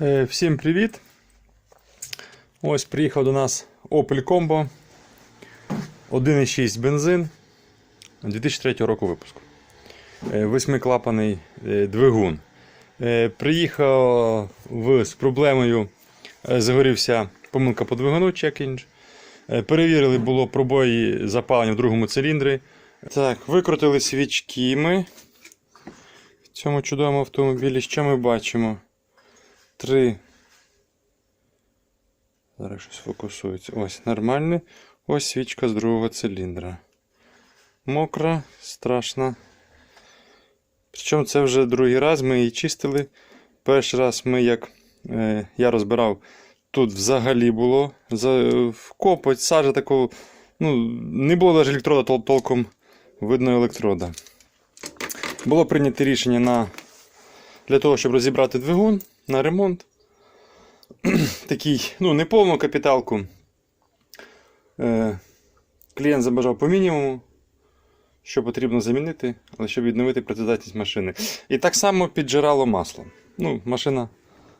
Е, Всім привіт! Ось приїхав до нас Opel Combo 1,6 бензин 2003 року випуску. Е, Восьмиклапаний е, двигун. Приїхав з проблемою, загорівся помилка по двигуну check engine. Е, Перевірили, було пробої запалення в другому циліндрі. Так, викрутили свічки ми в цьому чудовому автомобілі. Що ми бачимо? Три. Зараз щось фокусується. Ось нормальний. Ось свічка з другого циліндра. Мокра, страшна. Причому це вже другий раз ми її чистили. Перший раз ми, як е, я розбирав, тут взагалі було за, копоть, сажа такого. Ну, не було навіть електрода тол- толком видно електрода. Було прийнято рішення на, для того, щоб розібрати двигун на ремонт. Такий, ну, не повну капіталку. Е, клієнт забажав по мінімуму, що потрібно замінити, але щоб відновити працездатність машини. І так само піджирало масло. Ну, машина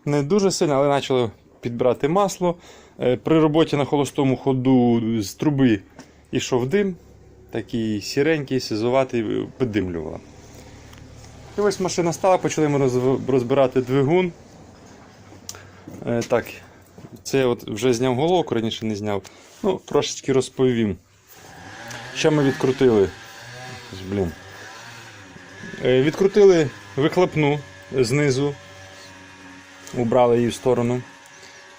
не дуже сильна, але почало підбирати масло. Е, при роботі на холостому ходу з труби йшов дим, такий сіренький, сизуватий, піддимлювала. І ось машина стала, почали ми розбирати двигун. Е, так, це я от вже зняв головку, раніше не зняв. Ну, трошечки розповім. Що ми відкрутили? Блін. Е, відкрутили вихлопну знизу, убрали її в сторону.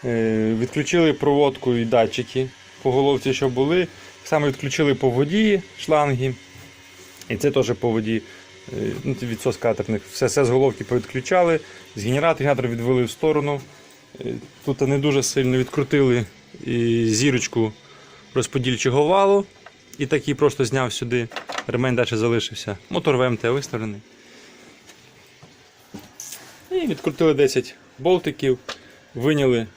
Е, відключили проводку і датчики по головці, що були. Само відключили по воді шланги. І це теж по воді. Ну, ті відсос катерних. Все, все з головки повідключали, з генератора, генератор відвели в сторону. Е, Тут не дуже сильно відкрутили зірочку розподільчого валу. І такий просто зняв сюди. Ремень далі залишився. Мотор ВМТ виставлений. І відкрутили 10 болтиків, виняли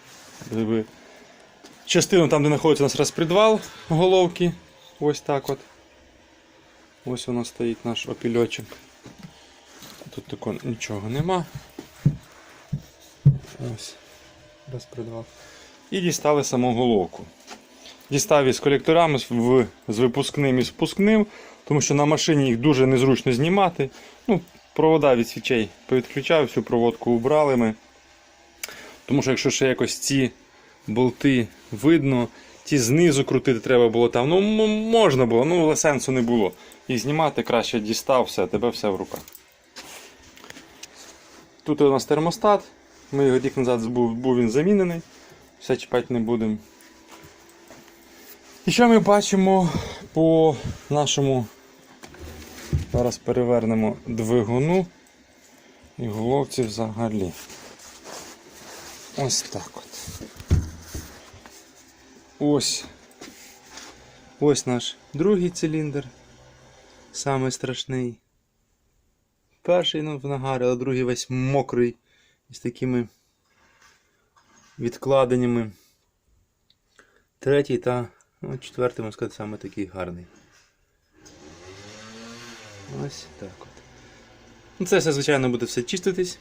частину там, де знаходиться у нас розпредвал головки. Ось так от. Ось воно стоїть наш опільочок. Тут такого нічого нема. Ось. Розпредвал. І дістали саму головку. Дістав із колекторами з- випускним і з впускним, тому що на машині їх дуже незручно знімати. Ну, провода від свічей повідключав, всю проводку убрали ми. Тому що якщо ще якось ці болти видно, ті знизу крутити треба було там. Ну, можна було, ну але сенсу не було. Їх знімати краще дістав, все, тебе все в руках. Тут у нас термостат. Ми його рік назад був, був він замінений. Все чіпати не будемо. І що ми бачимо по нашому. Зараз перевернемо двигуну і головці взагалі. Ось так от. Ось. Ось наш другий циліндр. Самий страшний. Перший ну, в нагарі, а другий весь мокрий. Із такими відкладеннями. Третій та ну, четвертий, можна сказати, саме такий гарний. Ось так от. Ну, Це все, звичайно, буде все чиститись,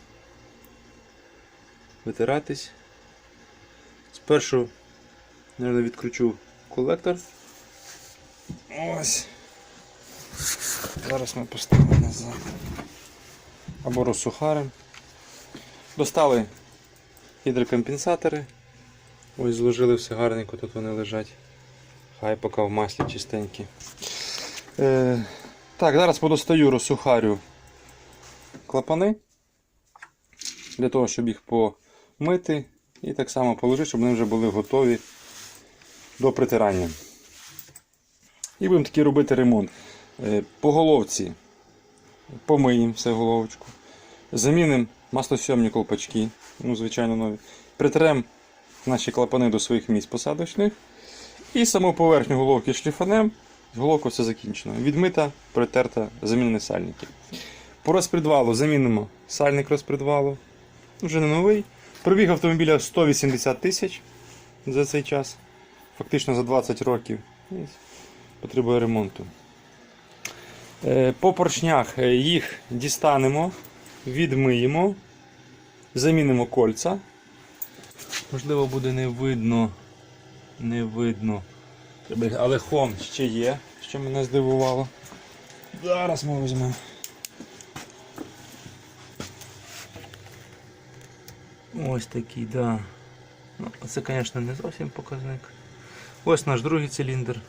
витиратись. Спершу, мабуть, відкручу колектор. Ось. Зараз ми поставимо назад. Або розсухарим. Достали гідрокомпенсатори. Ось зложили все гарненько, тут вони лежать. Хай поки в маслі чистенькі. Е, так, зараз подостаю, розсухарю клапани. Для того, щоб їх помити і так само положити, щоб вони вже були готові до притирання. І будемо таки робити ремонт. Е, по головці помиємо все головочку. Замінимо маслосйомні колпачки, ну, звичайно, нові. Притрем наші клапани до своїх місць посадочних. І саму поверхню головки шліфанем. Головка все закінчено. Відмита, притерта, замінені сальники. По розпредвалу замінимо сальник розпредвалу. Вже не новий. Пробіг автомобіля 180 тисяч за цей час. Фактично за 20 років. Потребує ремонту. Е, По поршнях е, їх дістанемо, відмиємо, замінимо кольця Можливо, буде не видно. Не видно. Але хон ще є, що мене здивувало. Зараз ми візьмемо. Ось такий, да. Ну, це, звісно, не зовсім показник. Ось наш другий циліндр.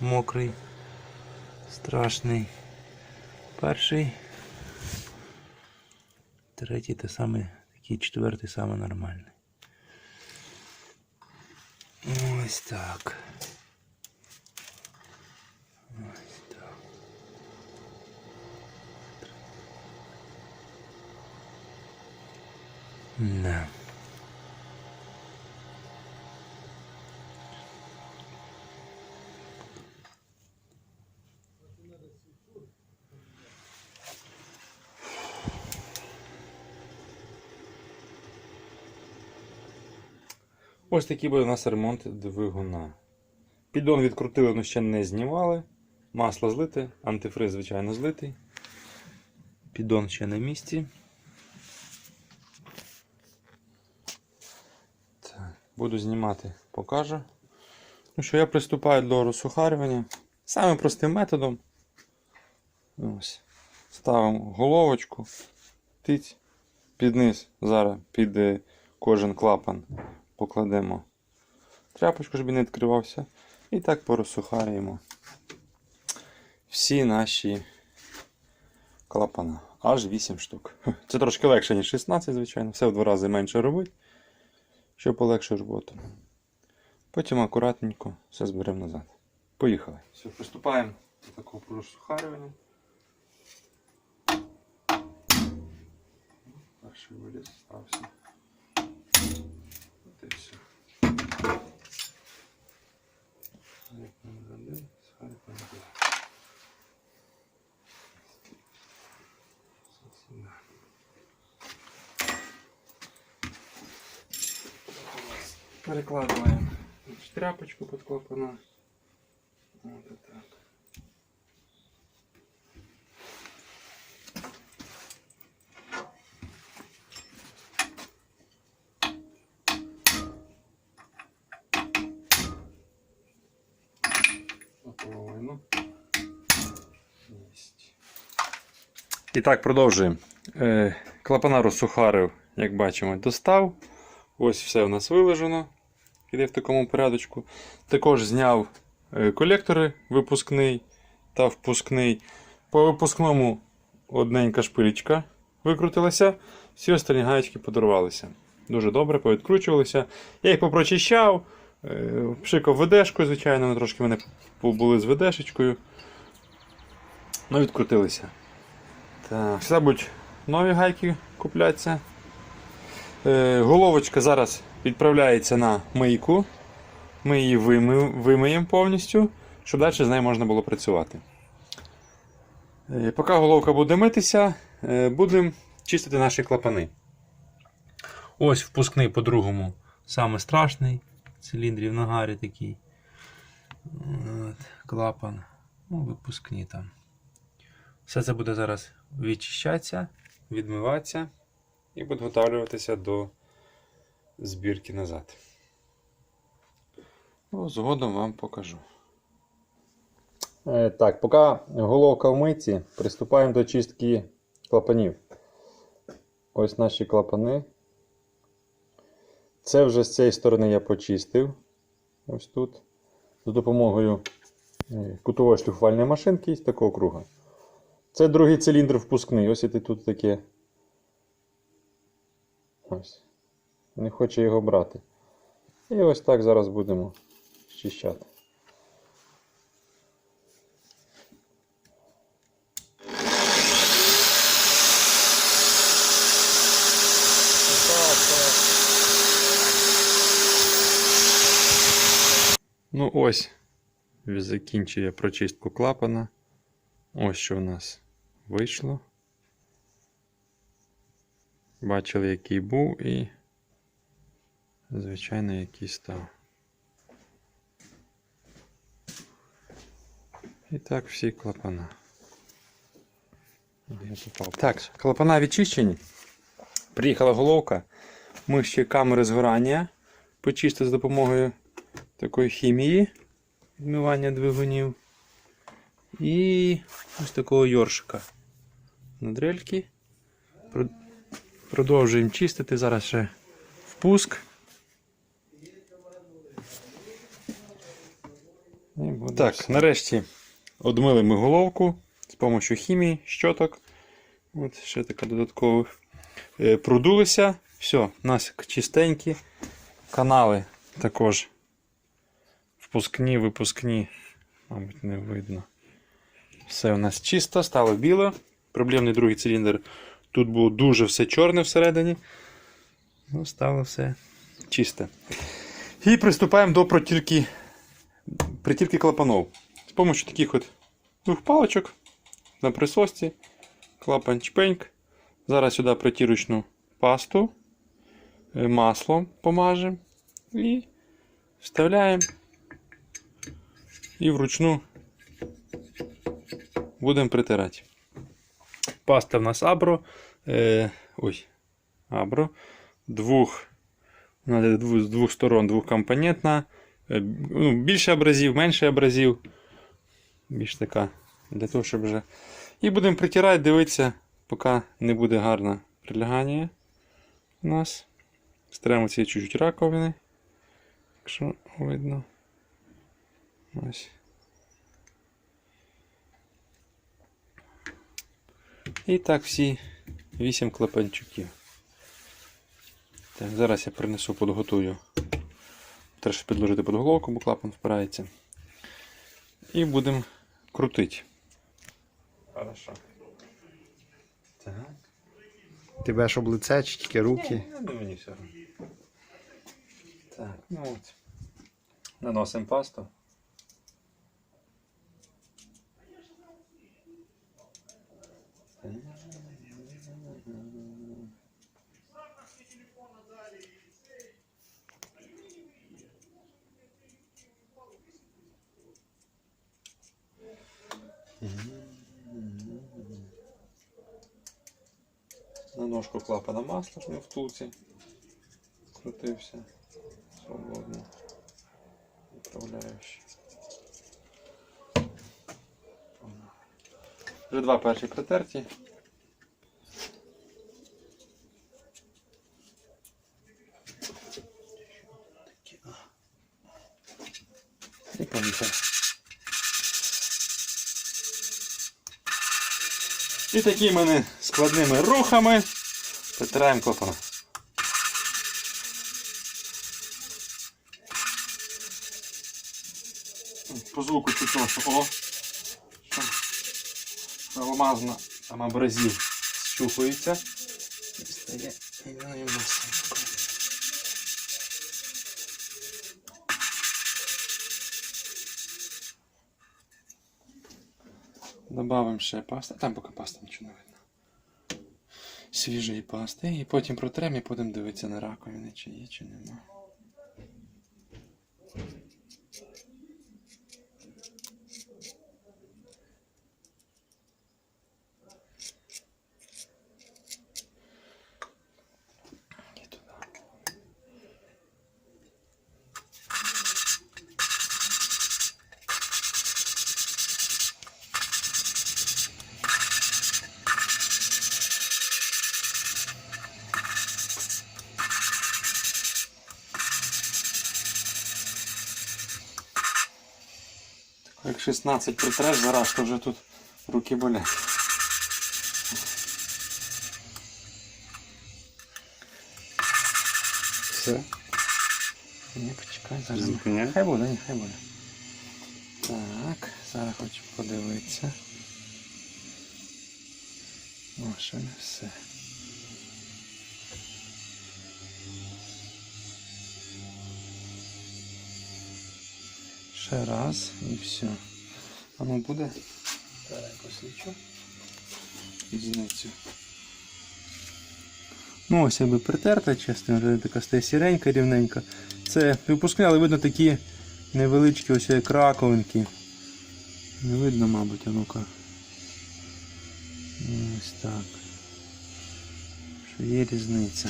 Мокрий. Страшний. Перший. Третій те саме, такий четвертий саме нормальний. Ось так. Ось так. Да. Ось такий буде у нас ремонт двигуна. Піддон відкрутили, але ще не знімали. Масло злите, антифриз, звичайно, злитий. Піддон ще на місці. Так, буду знімати, покажу. Ну що, я приступаю до розсухарювання. Самим простим методом. Ось. Ставимо головочку, тиць, під низ, зараз під кожен клапан покладемо тряпочку, щоб він не відкривався. І так порозсухарюємо всі наші клапана. Аж 8 штук. Це трошки легше, ніж 16, звичайно. Все в два рази менше робить, щоб полегше роботу. Потім акуратненько все зберемо назад. Поїхали. Все, приступаємо до такого просухарювання. Перший виліз стався. Все сюди. Перекладываем тряпочку под клапана. Вот и І так, продовжуємо. Е, клапана розсухарив, як бачимо, достав. Ось все у нас вилежено. Іде в такому порядочку. Також зняв е, колектори випускний та впускний. По випускному одненька шпилечка викрутилася, всі останні гаєчки подарувалися. Дуже добре, повідкручувалися. Я їх попрочищав, е, пшикав ведешкою, звичайно, вони трошки мене побули з ведешечкою. Ну, відкрутилися. Так, будуть нові гайки купляться. Е, головочка зараз відправляється на мийку. Ми її вими- вимиємо повністю, щоб далі з нею можна було працювати. Е, Поки головка буде митися, е, будемо чистити наші клапани. Ось впускний по-другому, саме страшний. Циліндрів на гарі такий. От, клапан. Ну, випускні там. Все це буде зараз відчищатися, відмиватися і підготовлюватися до збірки назад. Ну, згодом вам покажу. Е, так, поки головка в митці, приступаємо до чистки клапанів. Ось наші клапани. Це вже з цієї сторони я почистив. Ось тут. За допомогою е, кутової шліфувальної машинки з такого круга. Це другий циліндр впускний. Ось і тут таке. Ось. Не хоче його брати. І ось так зараз будемо щищати. Ну ось. Закінчує прочистку клапана. Ось що в нас вийшло. Бачили, який був і, звичайно, який став. І так всі клапана. Так, клапана відчищені. Приїхала головка. Ми ще камери згорання почистити з допомогою такої хімії відмивання двигунів. І ось такого йоршика на дрельки. Про- Продовжуємо чистити. Зараз ще впуск. Так, нарешті одмили ми головку з допомогою хімії, щоток. От ще така додаткових. Е, Продулися. Все, у нас чистенькі. Канали також. Впускні, випускні. Мабуть, не видно. Все у нас чисто, стало біло. Проблемний другий циліндр. Тут було дуже все чорне всередині. Ну, стало все чисте. І приступаємо до протірки, притірки клапанов. З допомогою таких от двох паличок на присосці клапан чпеньк. Зараз сюди протірочну пасту, е, масло помажемо і вставляємо. І вручну будемо притирати. Паста в нас абро. Е, ой, абро. Двох, з двох сторон двохкомпонентна. Е, ну, більше абразів, менше абразів. Більш така. Для того, щоб вже і будемо притирати, дивитися, поки не буде гарне прилягання у нас. Стремо ці чуть-чуть раковини. Якщо видно. Ось. І так всі 8 клапанчуків. Так, зараз я принесу, підготую. Треба ще підложити під головку, бо клапан впирається. І будемо крутити. Хорошо. Так. Тебе ж облице чи тільки руки? Я думаю, не все. Так, ну от. Наносимо пасту. Ножку клапана масла, не втулці. Крутився. Свободно. Управляючи. Вже два перші притерті. І поїхали. І такими складними рухами притираємо клапана. По звуку чутно, що о, що там абразив щухується. І стає ім'яною масою. Добавимо ще пасти. Там поки пасти нічого не видно. Свіжої пасти. І потім протрем і будемо дивитися на раковини, чи є, чи нема. 16 притреш зараз, то вже тут руки болять. Все. Ні, почекай, зараз. Зупиняй. Хай буде, ні, хай буде. Так, зараз хочу подивитися. О, ще не все. Ще раз і все. Ну буде. Так, послічу. Різницю. Ну, ось якби притерта, чесно, вже така стає сіренька, рівненька. Це випускне, але видно такі невеличкі ось як раковинки. Не видно, мабуть, а ну-ка. Ось так. Що є різниця.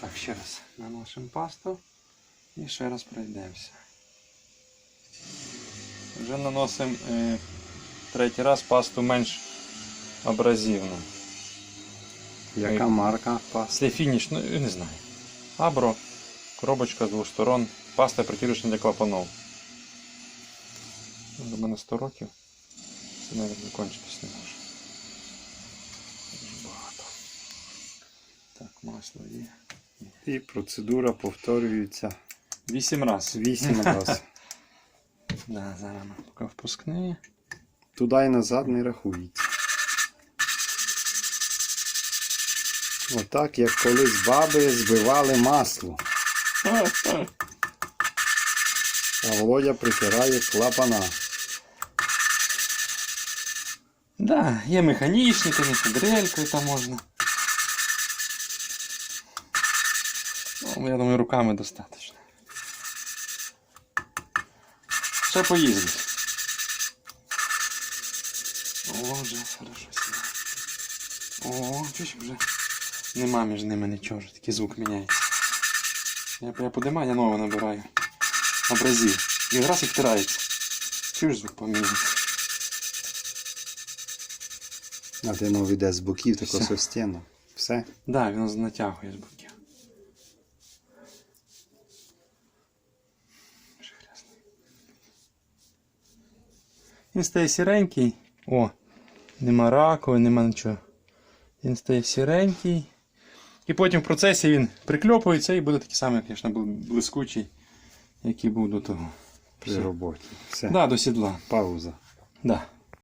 Так, ще раз наносимо пасту і ще раз пройдемося. Вже наносимо е, третій раз пасту менш абразивну. Яка марка пас? Це фініш, ну я не знаю. Абро, коробочка з двох сторон, паста притірочна для клапанов. Ну, До мене 100 років. Це навіть не кончитись не може. Дуже багато. Так, масло є. І процедура повторюється 8 раз. 8 разів. Да, зараз ми поки впускне. Туди і назад не рахується. Отак, як колись баби збивали масло. А Володя притирає клапана. Да, є механічні, звісно, дрелькою там можна. Ну, я думаю, руками достатньо. Ще поїздить. О, вже хорошо сідає. О, чуть вже нема між ними нічого, вже такий звук міняється. Я, я подимаю, я нового набираю. Образів. І раз і втирається. Чуєш звук поміняється? А ти ну йде з боків, тако со стіну. Все. Да, він натягує з боків. Він стає сіренький. О, нема ракови, нема нічого. Він стає сіренький. І потім в процесі він прикльопується і буде такий самий, звісно, блискучий, який був до того. При роботі. Все. Да, до сідла. Пауза. Да.